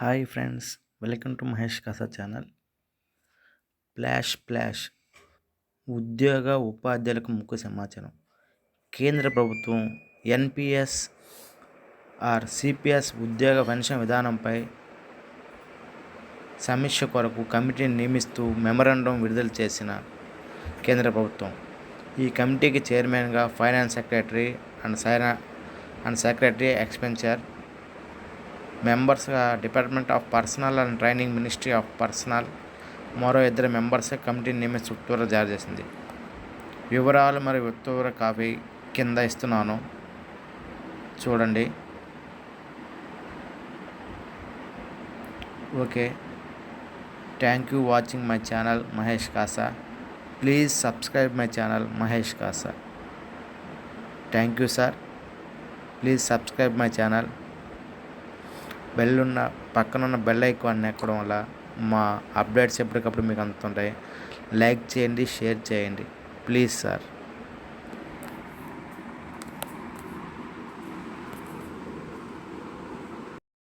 Hi friends welcome to Mahesh Kasa channel. Flash flash ఉద్యోగ ఉపాధ్యాయులకు ముఖ్య సమాచారం. కేంద్ర ప్రభుత్వం ఎన్పిఎస్ ఆర్ సిపిఎస్ ఉద్యోగ పెన్షన్ విధానంపై సమీక్ష కొరకు కమిటీని నియమిస్తూ మెమరాండం విడుదల చేసిన కేంద్ర ప్రభుత్వం. ఈ కమిటీకి చైర్మన్గా ఫైనాన్స్ సెక్రటరీ అండ్ సైనా and secretary expenditure మెంబర్స్గా department of personnel and training ministry of personnel. మరో ఇద్దరు మెంబర్స్ కమిటీని నియమించి ఉత్తర్వులు జారీ చేసింది. వివరాలు మరియు ఉత్తర్వుల కాపీ కింద ఇస్తున్నాను. చూడండి. Okay. Thank you watching my channel Mahesh Kasa. Please subscribe my channel Mahesh Kasa. Thank you sir. Please subscribe my channel. Bell ఉన్న పక్కనున్న బెల్ ఐకాన్ ఎక్కడం వల్ల మా అప్డేట్స్ ఎప్పటికప్పుడు మీకు అందుతుంటాయి. లైక్ చేయండి షేర్ చేయండి. Please sir.